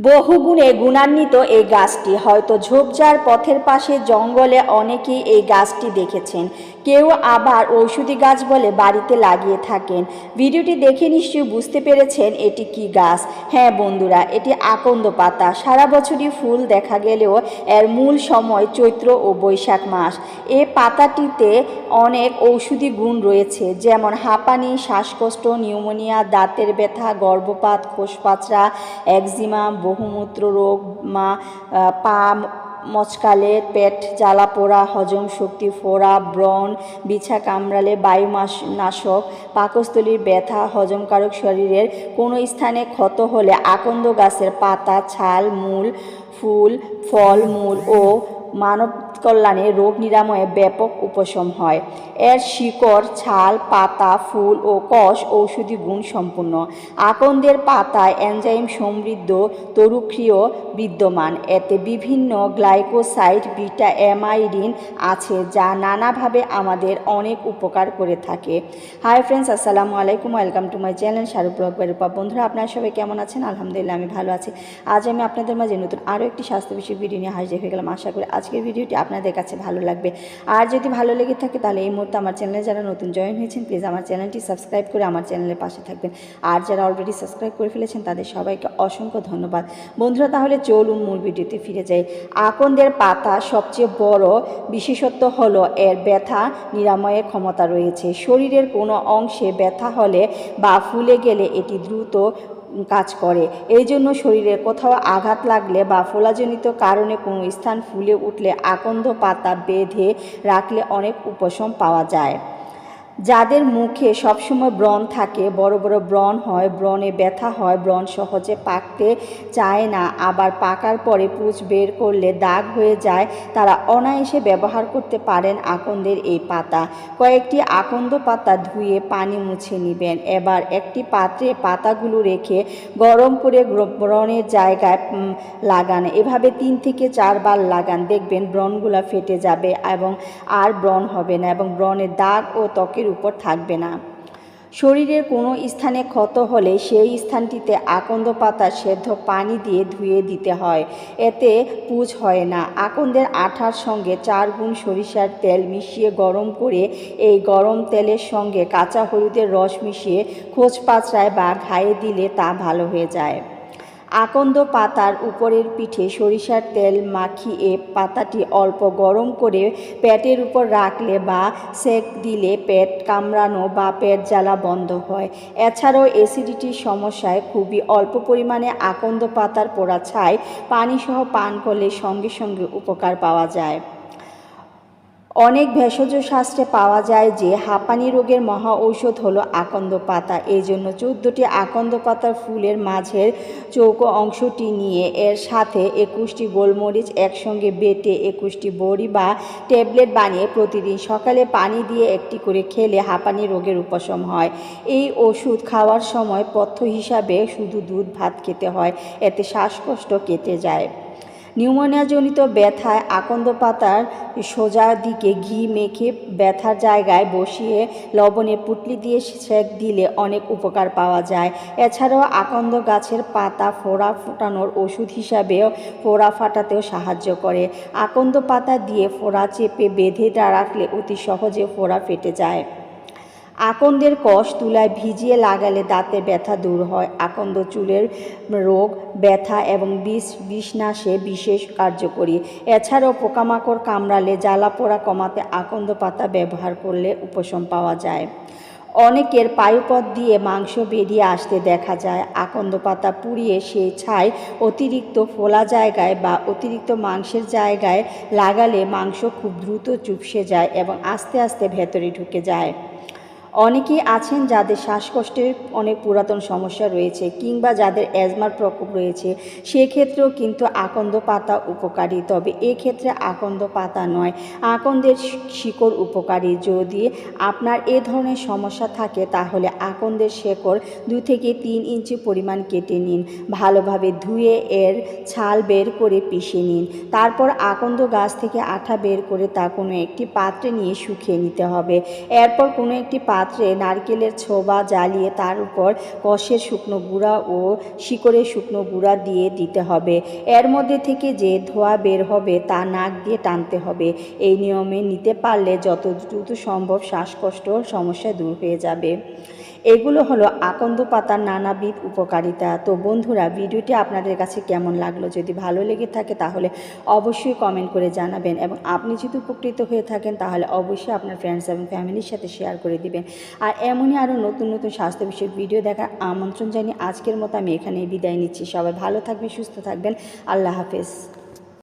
বহুগুণে গুণান্বিত এই গাছটি। হয়তো ঝোপঝাড় পথের পাশে জঙ্গলে অনেকেই এই গাছটি দেখেছেন। কেউ আবার ঔষধি গাছ বলে বাড়িতে লাগিয়ে থাকেন। ভিডিওটি দেখে নিশ্চয়ই বুঝতে পেরেছেন এটি কি গাছ। হ্যাঁ বন্ধুরা, এটি আকন্দ পাতা। সারা বছরই ফুল দেখা গেলেও এর মূল সময় চৈত্র ও বৈশাখ মাস। এ পাতাটিতে অনেক ঔষধি গুণ রয়েছে, যেমন হাঁপানি, শ্বাসকষ্ট, নিউমোনিয়া, দাঁতের ব্যথা, গর্ভপাত খোসপাচড়া একজিমা, বহুমূত্র রোগ, মা পা মচকালে পেট জ্বালা পোড়া, হজম শক্তি ফোড়া, ব্রণ, বিছা কামড়ালে বায়ু নাশক পাকস্থলীর ব্যথা, হজমকারক শরীরের কোনো স্থানে ক্ষত হলে আকন্দ গাছের পাতা, ছাল, মূল, ফুল ফল মূল ও মানব কল্যাণে রোগ নিরাময়ে ব্যাপক উপশম হয়। এর শিকড়, ছাল, পাতা, ফুল ও কষ ঔষধি গুণ সম্পূর্ণ। আকন্দের পাতায় এনজাইম সমৃদ্ধ, তরুক্রিয় বিদ্যমান। এতে বিভিন্ন গ্লাইকোসাইড বিটা অ্যামাইডিন আছে যা নানাভাবে আমাদের অনেক উপকার করে থাকে। হাই ফ্রেন্ডস, আসসালামু আলাইকুম, welcome to my channel Shahrukh blog বন্ধুরা, আপনারা সবাই কেমন আছেন? আলহামদুলিল্লাহ, আমি ভালো আছি। আজ আমি আপনাদের মাঝে নতুন আরও একটি স্বাস্থ্য বিষয়ক ভিডিও নিয়ে হাজির হয়ে গেলাম। আশা করি আজকের ভিডিওটি আপনাদের কাছে ভালো লাগবে। আর যদি ভালো লেগে থাকে তাহলে এই মুহূর্তে আমার চ্যানেলে যারা নতুন জয়েন হয়েছেন, প্লিজ আমার চ্যানেলটি সাবস্ক্রাইব করে আমার চ্যানেলের পাশে থাকবেন। আর যারা অলরেডি সাবস্ক্রাইব করে ফেলেছেন, তাদের সবাইকে অসংখ্য ধন্যবাদ। বন্ধুরা, তাহলে চলুন মূল ভিডিওতে ফিরে যাই। আকন্দের পাতা সবচেয়ে বড়, বিশেষত্ব হলো এর ব্যথা, নিরাময়ের ক্ষমতা রয়েছে। শরীরের কোনো অংশে ব্যথা হলে বা ফুলে গেলে এটি দ্রুত কাজ করে। এই জন্য শরীরে কোথাও আঘাত লাগলে বা ফোলাজনিত কারণে কোনো স্থান ফুলে উঠলে আকন্দ পাতা বেঁধে রাখলে অনেক উপশম পাওয়া যায়। যাদের মুখে সবসময় ব্রণ থাকে, বড় বড় ব্রণ হয়, ব্রণে ব্যথা হয়, ব্রণ সহজে পাকতে চায় না, আবার পাকার পরে পুঁজ বের করলে দাগ হয়ে যায়, তারা অনায়াসে ব্যবহার করতে পারেন আকন্দের এই পাতা। কয়েকটি আকন্দ পাতা ধুয়ে পানি মুছে নেবেন। এবার একটি পাত্রে পাতাগুলো রেখে গরম করে ব্রণের জায়গায় লাগান। এভাবে তিন থেকে চারবার লাগান। দেখবেন ব্রণগুলো ফেটে যাবে এবং আর ব্রণ হবে না এবং ব্রণের দাগ ও ত্বকের উপর থাকবে না। শরীরের কোনো স্থানে ক্ষত হলে সেই স্থানটিতে আকন্দ পাতা সেদ্ধ পানি দিয়ে ধুয়ে দিতে হয়। এতে পুজ হয় না। আকন্দের আঠার সঙ্গে চার গুণ সরিষার তেল মিশিয়ে গরম করে এই গরম তেলের সঙ্গে কাঁচা হলুদের রস মিশিয়ে খোঁজ পাচড়ায় বা ঘায়ে দিলে তা ভালো হয়ে যায়। আকন্দ পাতার উপরের পিঠে সরিষার তেল মাখিয়ে পাতাটি অল্প গরম করে পেটের উপর রাখলে বা সেক দিলে পেট কামড়ানো বা পেট জ্বালা বন্ধ হয়। এছাড়াও অ্যাসিডিটির সমস্যায় খুবই অল্প পরিমাণে আকন্দ পাতার পোড়া ছাই পানিসহ পান করলে সঙ্গে সঙ্গে উপকার পাওয়া যায়। অনেক ভেষজ শাস্ত্রে পাওয়া যায় যে হাঁপানি রোগের মহা ঔষধ হলো আকন্দ পাতা। এই জন্য চোদ্দোটি আকন্দ পাতার ফুলের মাঝের চৌকো অংশটি নিয়ে এর সাথে একুশটি গোলমরিচ একসঙ্গে বেটে একুশটি বড়ি বা ট্যাবলেট বানিয়ে প্রতিদিন সকালে পানি দিয়ে একটি করে খেলে হাঁপানি রোগের উপশম হয়। এই ওষুধ খাওয়ার সময় পথ্য হিসাবে শুধু দুধ, ভাত খেতে হয়, এতে শ্বাসকষ্ট কেটে যায়। নিউমোনিয়াজনিত ব্যথায় আকন্দ পাতার সোজা দিকে ঘি মেখে ব্যথার জায়গায় বসিয়ে লবণে পুটলি দিয়ে সেক দিলে অনেক উপকার পাওয়া যায়। এছাড়াও আকন্দ গাছের পাতা ফোড়া ফোটানোর ওষুধ হিসাবেও ফোড়া ফাটাতেও সাহায্য করে। আকন্দ পাতা দিয়ে ফোড়া চেপে বেঁধে রাখলে অতি সহজে ফোড়া ফেটে যায়। আকন্দের কষ তুলায় ভিজিয়ে লাগালে দাঁতে ব্যথা দূর হয়। আকন্দ চুলের রোগ, ব্যথা এবং বিষ, বিষনাশে বিশেষ কার্যকরী। এছাড়াও পোকামাকড় কামড়ালে জ্বালা পোড়া কমাতে আকন্দ পাতা ব্যবহার করলে উপশম পাওয়া যায়। অনেকের পায়ুপথ দিয়ে মাংস বেরিয়ে আসতে দেখা যায়। আকন্দ পাতা পুড়িয়ে সেই ছাই অতিরিক্ত ফোলা জায়গায় বা অতিরিক্ত মাংসের জায়গায় লাগালে মাংস খুব দ্রুত চুপসে যায় এবং আস্তে আস্তে ভেতরে ঢুকে যায়। অনেকেই আছেন যাদের শ্বাসকষ্টের অনেক পুরাতন সমস্যা রয়েছে কিংবা যাদের অ্যাজমার প্রকোপ রয়েছে, সেক্ষেত্রেও কিন্তু আকন্দ পাতা উপকারী। তবে এক্ষেত্রে আকন্দ পাতা নয়, আকন্দের শিকড় উপকারী। যদি আপনার এ ধরনের সমস্যা থাকে, তাহলে আকন্দের শেকড় দু থেকে তিন ইঞ্চি পরিমাণ কেটে নিন। ভালোভাবে ধুয়ে এর ছাল বের করে পিষে নিন। তারপর আকন্দ গাছ থেকে আঠা বের করে তা কোনো একটি পাত্রে নিয়ে শুকিয়ে নিতে হবে। এরপর কোনো একটি পাত্রে পাত্রে নারকেলের ছোবা জ্বালিয়ে তার উপর কষের শুকনো গুঁড়া ও শিকড়ের শুকনো গুঁড়া দিয়ে দিতে হবে। এর মধ্যে থেকে যে ধোয়া বের হবে তা নাক দিয়ে টানতে হবে। এই নিয়মে নিতে পারলে যত দ্রুত সম্ভব শ্বাসকষ্ট সমস্যা দূর হয়ে যাবে। এগুলো হলো আকন্দ পাতার নানাবিধ উপকারিতা। তো বন্ধুরা, ভিডিওটি আপনাদের কাছে কেমন লাগল? যদি ভালো লেগে থাকে তাহলে অবশ্যই কমেন্ট করে জানাবেন এবং আপনি যদি উপকৃত হয়ে থাকেন তাহলে অবশ্যই আপনার ফ্রেন্ডস এবং ফ্যামিলির সাথে শেয়ার করে দিবেন। আর এমনই আরও নতুন নতুন স্বাস্থ্য বিষয়ক ভিডিও দেখার আমন্ত্রণ জানিয়ে আজকের মতো আমি এখানেই বিদায় নিচ্ছি। সবাই ভালো থাকবেন, সুস্থ থাকবেন। আল্লাহ হাফেজ।